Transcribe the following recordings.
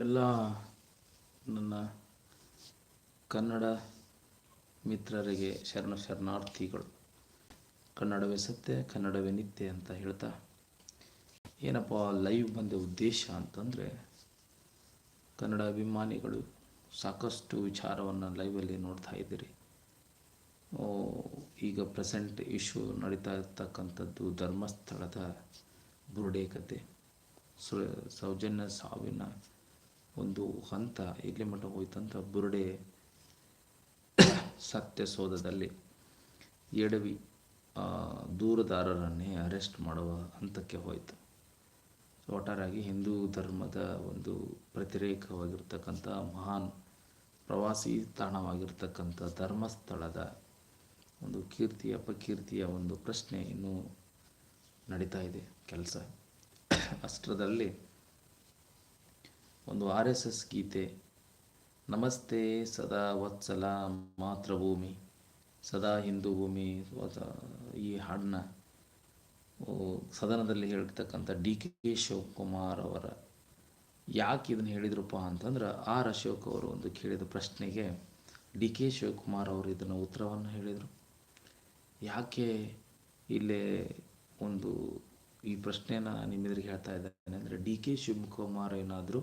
ಎಲ್ಲ ನನ್ನ ಕನ್ನಡ ಮಿತ್ರರಿಗೆ ಶರಣ ಶರಣಾರ್ಥಿಗಳು. ಕನ್ನಡವೇ ಸತ್ಯ, ಕನ್ನಡವೇ ನಿತ್ಯ ಅಂತ ಹೇಳ್ತಾ, ಏನಪ್ಪ ಲೈವ್ ಬಂದ ಉದ್ದೇಶ ಅಂತಂದರೆ ಕನ್ನಡ ಅಭಿಮಾನಿಗಳು ಸಾಕಷ್ಟು ವಿಚಾರವನ್ನು ಲೈವಲ್ಲಿ ನೋಡ್ತಾ ಇದ್ದೀರಿ. ಈಗ ಪ್ರೆಸೆಂಟ್ ಇಶ್ಯೂ ನಡೀತಾ ಇರ್ತಕ್ಕಂಥದ್ದು ಧರ್ಮಸ್ಥಳದ ಬುರುಡೆ ಕತೆ. ಸೌಜನ್ಯ ಸಾವಿನ ಒಂದು ಹಂತ ಎಲ್ಲಿ ಮಟ್ಟ ಹೋಯ್ತಂತ ಬುರುಡೆ ಸತ್ಯಸೋಧದಲ್ಲಿ ಎಡವಿ ದೂರದಾರರನ್ನೇ ಅರೆಸ್ಟ್ ಮಾಡುವ ಹಂತಕ್ಕೆ ಹೋಯಿತು. ಒಟ್ಟಾರಾಗಿ ಹಿಂದೂ ಧರ್ಮದ ಒಂದು ಪ್ರತಿರೇಕವಾಗಿರ್ತಕ್ಕಂಥ ಮಹಾನ್ ಪ್ರವಾಸಿ ತಾಣವಾಗಿರ್ತಕ್ಕಂಥ ಧರ್ಮಸ್ಥಳದ ಒಂದು ಕೀರ್ತಿಯ ಅಪಕೀರ್ತಿಯ ಒಂದು ಪ್ರಶ್ನೆ ಇನ್ನೂ ನಡೀತಾ ಇದೆ, ಕೆಲಸ. ಅಷ್ಟರದಲ್ಲಿ ಒಂದು ಆರ್ ಎಸ್ ಎಸ್ ಗೀತೆ. ನಮಸ್ತೆ ಸದಾ ವತ್ಸಲ ಮಾತೃಭೂಮಿ, ಸದಾ ಹಿಂದೂ ಭೂಮಿ ಈ ಹಾಡನ್ನ ಸದನದಲ್ಲಿ ಹೇಳ್ತಕ್ಕಂಥ ಡಿ ಕೆ ಶಿವಕುಮಾರ್ ಅವರ ಯಾಕೆ ಇದನ್ನು ಹೇಳಿದ್ರಪ್ಪ ಅಂತಂದ್ರೆ ಆರ್ ಅಶೋಕ್ ಅವರು ಒಂದು ಕೇಳಿದ ಪ್ರಶ್ನೆಗೆ ಡಿ ಕೆ ಶಿವಕುಮಾರ್ ಅವರು ಇದನ್ನು ಉತ್ತರವನ್ನು ಹೇಳಿದರು. ಯಾಕೆ ಇಲ್ಲೇ ಒಂದು ಈ ಪ್ರಶ್ನೆನ ನಿಮ್ಮೆದುರಿಗೆ ಹೇಳ್ತಾ ಇದ್ದೇನೆ ಅಂದರೆ ಡಿ ಕೆ ಶಿವಕುಮಾರ್ ಏನಾದರೂ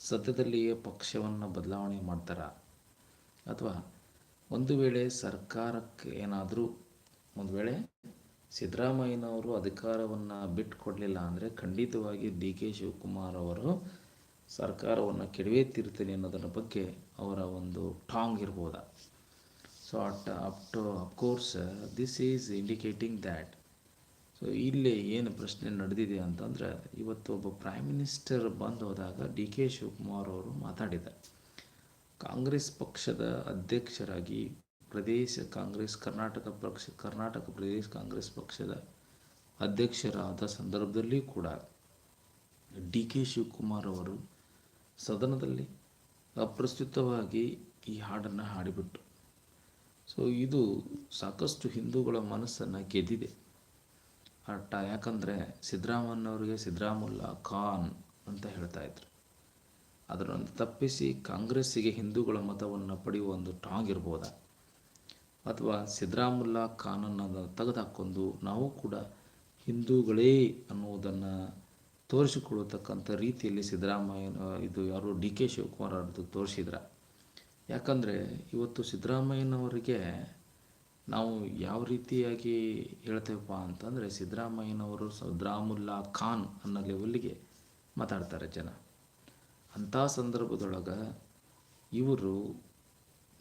ಸದ್ಯದಲ್ಲಿಯೇ ಪಕ್ಷವನ್ನು ಬದಲಾವಣೆ ಮಾಡ್ತಾರಾ? ಅಥವಾ ಒಂದು ವೇಳೆ ಸರ್ಕಾರಕ್ಕೆ ಏನಾದರೂ, ಒಂದು ವೇಳೆ ಸಿದ್ದರಾಮಯ್ಯನವರು ಅಧಿಕಾರವನ್ನು ಬಿಟ್ಟುಕೊಡಲಿಲ್ಲ ಅಂದರೆ ಖಂಡಿತವಾಗಿ ಡಿ ಕೆ ಶಿವಕುಮಾರ್ ಅವರು ಸರ್ಕಾರವನ್ನು ಕೆಡವೇ ತೀರ್ತೀನಿ ಅನ್ನೋದರ ಬಗ್ಗೆ ಅವರ ಒಂದು ಟಾಂಗ್ ಇರ್ಬೋದ? So at up to of course this is indicating that so ಇಲ್ಲಿ ಏನು ಪ್ರಶ್ನೆ ನಡೆದಿದೆ ಅಂತಂದರೆ, ಇವತ್ತು ಒಬ್ಬ ಪ್ರೈಮ್ ಮಿನಿಸ್ಟರ್ ಬಂದು ಹೋದಾಗ ಡಿ ಕೆ ಶಿವಕುಮಾರ್ ಅವರು ಮಾತಾಡಿದ್ದಾರೆ ಕಾಂಗ್ರೆಸ್ ಪಕ್ಷದ ಅಧ್ಯಕ್ಷರಾಗಿ ಪ್ರದೇಶ ಕಾಂಗ್ರೆಸ್, ಕರ್ನಾಟಕ ಪಕ್ಷ, ಕರ್ನಾಟಕ ಪ್ರದೇಶ ಕಾಂಗ್ರೆಸ್ ಪಕ್ಷದ ಅಧ್ಯಕ್ಷರಾದ ಸಂದರ್ಭದಲ್ಲಿ ಕೂಡ ಡಿ ಕೆ ಶಿವಕುಮಾರ್ ಅವರು ಸದನದಲ್ಲಿ ಅಪ್ರಸ್ತುತವಾಗಿ ಈ ಹಾಡನ್ನು ಹಾಡಿಬಿಟ್ಟು ಸೊ ಇದು ಸಾಕಷ್ಟು ಹಿಂದೂಗಳ ಮನಸ್ಸನ್ನು ಗೆದ್ದಿದೆ. ಅಟ್ಟ ಯಾಕಂದರೆ ಸಿದ್ದರಾಮಯ್ಯನವರಿಗೆ ಸಿದ್ದರಾಮುಲ್ಲಾ ಖಾನ್ ಅಂತ ಹೇಳ್ತಾ ಇದ್ರು. ಅದರನ್ನು ತಪ್ಪಿಸಿ ಕಾಂಗ್ರೆಸ್ಸಿಗೆ ಹಿಂದೂಗಳ ಮತವನ್ನು ಪಡೆಯುವ ಒಂದು ಟಾಂಗ್ ಇರ್ಬೋದಾ? ಅಥವಾ ಸಿದ್ದರಾಮುಲ್ಲಾ ಖಾನನ್ನು ತೆಗೆದುಹಾಕ್ಕೊಂಡು ನಾವು ಕೂಡ ಹಿಂದೂಗಳೇ ಅನ್ನುವುದನ್ನು ತೋರಿಸಿಕೊಳ್ಳತಕ್ಕಂಥ ರೀತಿಯಲ್ಲಿ ಸಿದ್ದರಾಮಯ್ಯ ಇದು ಯಾರು ಡಿ ಕೆ ಶಿವಕುಮಾರ್ ಅವ್ರದ್ದು ತೋರಿಸಿದ್ರ? ಯಾಕಂದರೆ ಇವತ್ತು ಸಿದ್ದರಾಮಯ್ಯನವರಿಗೆ ನಾವು ಯಾವ ರೀತಿಯಾಗಿ ಹೇಳ್ತೇವಪ್ಪ ಅಂತಂದರೆ ಸಿದ್ದರಾಮಯ್ಯನವರು ಸಿದ್ದರಾಮುಲ್ಲಾ ಖಾನ್ ಅನ್ನೋ ಲೆವೆಲ್ಗೆ ಮಾತಾಡ್ತಾರೆ ಜನ. ಅಂಥ ಸಂದರ್ಭದೊಳಗೆ ಇವರು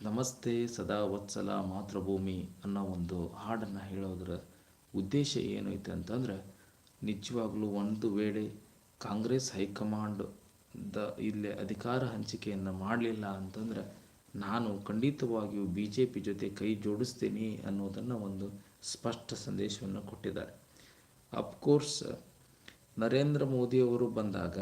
ನಮಸ್ತೆ ಸದಾ ವತ್ಸಲ ಮಾತೃಭೂಮಿ ಅನ್ನೋ ಒಂದು ಹಾಡನ್ನು ಹೇಳೋದ್ರ ಉದ್ದೇಶ ಏನೈತೆ ಅಂತಂದರೆ ನಿಜವಾಗ್ಲೂ ಒಂದು ವೇಳೆ ಕಾಂಗ್ರೆಸ್ ಹೈಕಮಾಂಡ್ ದ ಇಲ್ಲಿ ಅಧಿಕಾರ ಹಂಚಿಕೆಯನ್ನು ಮಾಡಲಿಲ್ಲ ಅಂತಂದರೆ ನಾನು ಖಂಡಿತವಾಗಿಯೂ ಬಿ ಜೆ ಪಿ ಜೊತೆ ಕೈ ಜೋಡಿಸ್ತೀನಿ ಅನ್ನೋದನ್ನು ಒಂದು ಸ್ಪಷ್ಟ ಸಂದೇಶವನ್ನು ಕೊಟ್ಟಿದ್ದಾರೆ. ಅಫ್ಕೋರ್ಸ್ ನರೇಂದ್ರ ಮೋದಿಯವರು ಬಂದಾಗ,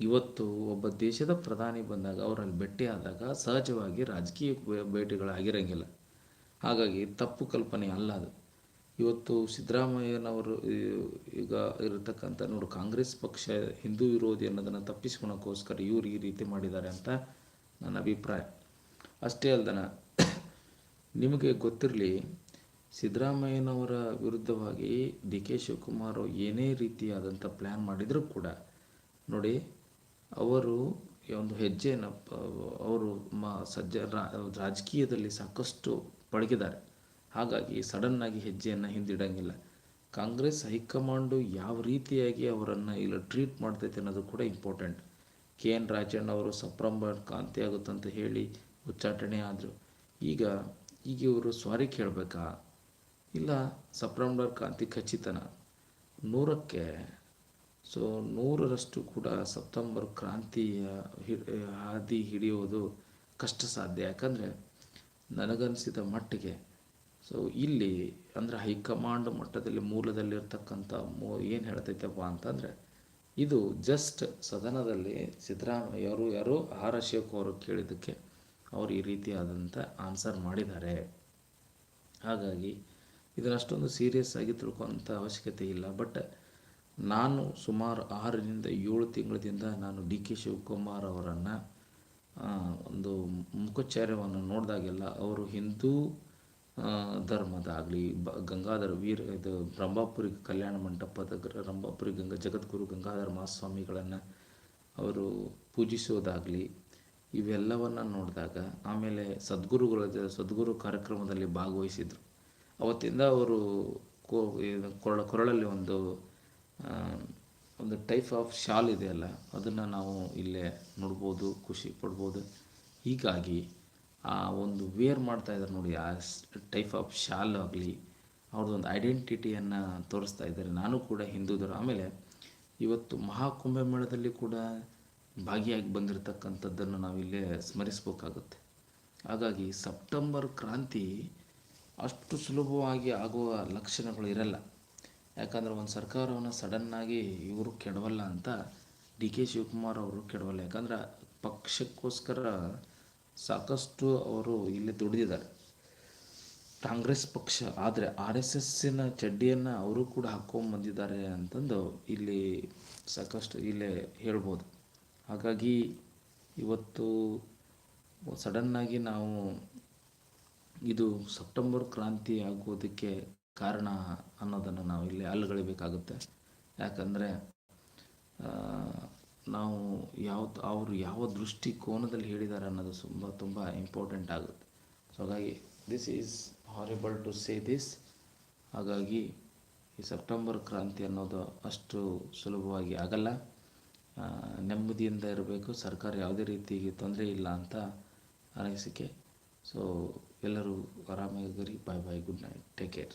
ಇವತ್ತು ಒಬ್ಬ ದೇಶದ ಪ್ರಧಾನಿ ಬಂದಾಗ, ಅವರಲ್ಲಿ ಭೇಟಿಯಾದಾಗ ಸಹಜವಾಗಿ ರಾಜಕೀಯ ಭೇಟಿಗಳಾಗಿರಂಗಿಲ್ಲ. ಹಾಗಾಗಿ ತಪ್ಪು ಕಲ್ಪನೆ ಅಲ್ಲ ಅದು. ಇವತ್ತು ಸಿದ್ದರಾಮಯ್ಯನವರು ಈಗ ಇರತಕ್ಕಂಥ ನೋಡು ಕಾಂಗ್ರೆಸ್ ಪಕ್ಷ ಹಿಂದೂ ವಿರೋಧಿ ಅನ್ನೋದನ್ನು ತಪ್ಪಿಸ್ಕೊಳಕ್ಕೋಸ್ಕರ ಇವರು ಈ ರೀತಿ ಮಾಡಿದ್ದಾರೆ ಅಂತ ನನ್ನ ಅಭಿಪ್ರಾಯ. ಅಷ್ಟೇ ಅಲ್ದನ, ನಿಮಗೆ ಗೊತ್ತಿರಲಿ, ಸಿದ್ದರಾಮಯ್ಯನವರ ವಿರುದ್ಧವಾಗಿ ಡಿ ಕೆ ಶಿವಕುಮಾರ್ ಏನೇ ರೀತಿಯಾದಂಥ ಪ್ಲ್ಯಾನ್ ಮಾಡಿದರೂ ಕೂಡ, ನೋಡಿ, ಅವರು ಒಂದು ಹೆಜ್ಜೆಯನ್ನು, ಅವರು ಮ, ಸಜ್ಜ ರಾಜಕೀಯದಲ್ಲಿ ಸಾಕಷ್ಟು ಪಳಗಿದ್ದಾರೆ. ಹಾಗಾಗಿ ಸಡನ್ನಾಗಿ ಹೆಜ್ಜೆಯನ್ನು ಹಿಂದಿಡಂಗಿಲ್ಲ. ಕಾಂಗ್ರೆಸ್ ಹೈಕಮಾಂಡು ಯಾವ ರೀತಿಯಾಗಿ ಅವರನ್ನು ಇಲ್ಲ ಟ್ರೀಟ್ ಮಾಡ್ತೈತೆ ಅನ್ನೋದು ಕೂಡ ಇಂಪಾರ್ಟೆಂಟ್ ಕೆ ಎನ್ ರಾಜಣ್ಣ ಅವರು ಸಪ್ರಂಬರ್ ಕಾಂತಿ ಅಂತ ಹೇಳಿ ಉಚ್ಚಾಟನೆ ಆದರು. ಈಗ ಈಗ ಇವರು ಸ್ವಾರಿ ಕೇಳಬೇಕಾ? ಇಲ್ಲ ಸಪ್ರಂಬರ್ ಕಾಂತಿ ಖಚಿತನ. ನೂರಕ್ಕೆ, ಸೊ ನೂರರಷ್ಟು ಕೂಡ ಸಪ್ತಂಬರ್ ಕ್ರಾಂತಿಯ ಹಾದಿ ಹಿಡಿಯೋದು ಕಷ್ಟ ಸಾಧ್ಯ ಯಾಕಂದರೆ ನನಗನ್ನಿಸಿದ ಮಟ್ಟಿಗೆ, ಸೊ ಇಲ್ಲಿ ಅಂದರೆ ಹೈಕಮಾಂಡ್ ಮಟ್ಟದಲ್ಲಿ ಮೂಲದಲ್ಲಿರ್ತಕ್ಕಂಥ ಮೂ, ಏನು ಹೇಳ್ತೈತಪ್ಪ ಅಂತಂದರೆ ಇದು ಜಸ್ಟ್ ಸದನದಲ್ಲಿ ಸಿದ್ದರಾಮಯ್ಯ ಅವರು, ಯಾರು ಆರ್ ಅಶೋಕ್ ಅವರು ಕೇಳಿದ್ದಕ್ಕೆ ಅವರು ಈ ರೀತಿಯಾದಂಥ ಆನ್ಸರ್ ಮಾಡಿದ್ದಾರೆ. ಹಾಗಾಗಿ ಇದನ್ನಷ್ಟೊಂದು ಸೀರಿಯಸ್ ಆಗಿ ತಿಳ್ಕೊತ ಅವಶ್ಯಕತೆ ಇಲ್ಲ. ಬಟ್ ನಾನು ಸುಮಾರು ಆರರಿಂದ ಏಳು ತಿಂಗಳಿಂದ ನಾನು ಡಿ ಕೆ ಶಿವಕುಮಾರ್ ಅವರನ್ನು ಒಂದು ಮುಖಚರ್ಯವನ್ನು ನೋಡಿದಾಗೆಲ್ಲ ಅವರು ಹಿಂದೂ ಧರ್ಮದಾಗಲಿ, ಬ, ಗಂಗಾಧರ ವೀರ, ಇದು ರಂಭಾಪುರಿ ಕಲ್ಯಾಣ ಮಂಟಪದ ರಂಭಾಪುರಿ ಗಂಗಾ, ಜಗದ್ಗುರು ಗಂಗಾಧರ ಮಹಾಸ್ವಾಮಿಗಳನ್ನು ಅವರು ಪೂಜಿಸೋದಾಗಲಿ, ಇವೆಲ್ಲವನ್ನು ನೋಡಿದಾಗ ಆಮೇಲೆ ಸದ್ಗುರುಗಳ ಸದ್ಗುರು ಕಾರ್ಯಕ್ರಮದಲ್ಲಿ ಭಾಗವಹಿಸಿದರು. ಅವತ್ತಿಂದ ಅವರು ಕೊರಳ, ಕೊರಳಲ್ಲಿ ಒಂದು ಒಂದು ಟೈಪ್ ಆಫ್ ಶಾಲ್ ಇದೆಯಲ್ಲ ಅದನ್ನು ನಾವು ಇಲ್ಲೇ ನೋಡ್ಬೋದು, ಖುಷಿ ಪಡ್ಬೋದು. ಹೀಗಾಗಿ ಆ, ಒಂದು ವೇರ್ ಮಾಡ್ತಾ ಇದ್ದಾರೆ ನೋಡಿ, ಆ ಟೈಪ್ ಆಫ್ ಶಾಲ್ ಆಗಲಿ, ಅವ್ರದ್ದೊಂದು ಐಡೆಂಟಿಟಿಯನ್ನು ತೋರಿಸ್ತಾ ಇದ್ದಾರೆ ನಾನು ಕೂಡ ಹಿಂದೂದರು ಆಮೇಲೆ ಇವತ್ತು ಮಹಾಕುಂಭ ಮೇಳದಲ್ಲಿ ಕೂಡ ಭಾಗಿಯಾಗಿ ಬಂದಿರತಕ್ಕಂಥದ್ದನ್ನು ನಾವಿಲ್ಲೇ ಸ್ಮರಿಸಬೇಕಾಗುತ್ತೆ. ಹಾಗಾಗಿ ಸೆಪ್ಟೆಂಬರ್ ಕ್ರಾಂತಿ ಅಷ್ಟು ಸುಲಭವಾಗಿ ಆಗುವ ಲಕ್ಷಣಗಳು ಇರಲ್ಲ. ಯಾಕಂದರೆ ಒಂದು ಸರ್ಕಾರವನ್ನು ಸಡನ್ನಾಗಿ ಇವರು ಕೆಡವಲ್ಲ ಅಂತ ಡಿ ಕೆ ಶಿವಕುಮಾರ್ ಅವರು ಕೆಡವಲ್ಲ. ಯಾಕಂದ್ರೆ ಪಕ್ಷಕ್ಕೋಸ್ಕರ ಸಾಕಷ್ಟು ಅವರು ಇಲ್ಲಿ ದುಡಿದಿದ್ದಾರೆ. ಕಾಂಗ್ರೆಸ್ ಪಕ್ಷ, ಆದರೆ ಆರ್ ಎಸ್ ಎಸ್ಸಿನ ಚಡ್ಡಿಯನ್ನು ಅವರು ಕೂಡ ಹಾಕ್ಕೊಂಬಂದಿದ್ದಾರೆ ಅಂತಂದು ಇಲ್ಲಿ ಸಾಕಷ್ಟು ಇಲ್ಲೇ ಹೇಳ್ಬೋದು. ಹಾಗಾಗಿ ಇವತ್ತು ಸಡನ್ನಾಗಿ ನಾವು ಇದು ಸೆಪ್ಟೆಂಬರ್ ಕ್ರಾಂತಿ ಆಗೋದಕ್ಕೆ ಕಾರಣ ಅನ್ನೋದನ್ನು ನಾವು ಇಲ್ಲಿ ಅಲ್ಲಗಳಿಬೇಕಾಗುತ್ತೆ ಯಾಕಂದರೆ ನಾವು ಯಾವ ಅವರು ಯಾವ ದೃಷ್ಟಿಕೋನದಲ್ಲಿ ಹೇಳಿದ್ದಾರೆ ಅನ್ನೋದು ತುಂಬ ತುಂಬ ಇಂಪಾರ್ಟೆಂಟ್ ಆಗುತ್ತೆ. ಸೊ ಹಾಗಾಗಿ this is horrible to say this ಹಾಗಾಗಿ ಈ ಸೆಪ್ಟೆಂಬರ್ ಕ್ರಾಂತಿ ಅನ್ನೋದು ಅಷ್ಟು ಸುಲಭವಾಗಿ ಆಗಲ್ಲ. ನೆಮ್ಮದಿಯಿಂದ ಇರಬೇಕು. ಸರ್ಕಾರ ಯಾವುದೇ ರೀತಿಗೆ ತೊಂದರೆ ಇಲ್ಲ ಅಂತ ಅನಿಸಿಕೆ ಸೊ ಎಲ್ಲರೂ ಆರಾಮಾಗಿರಿ. Bye bye good night take care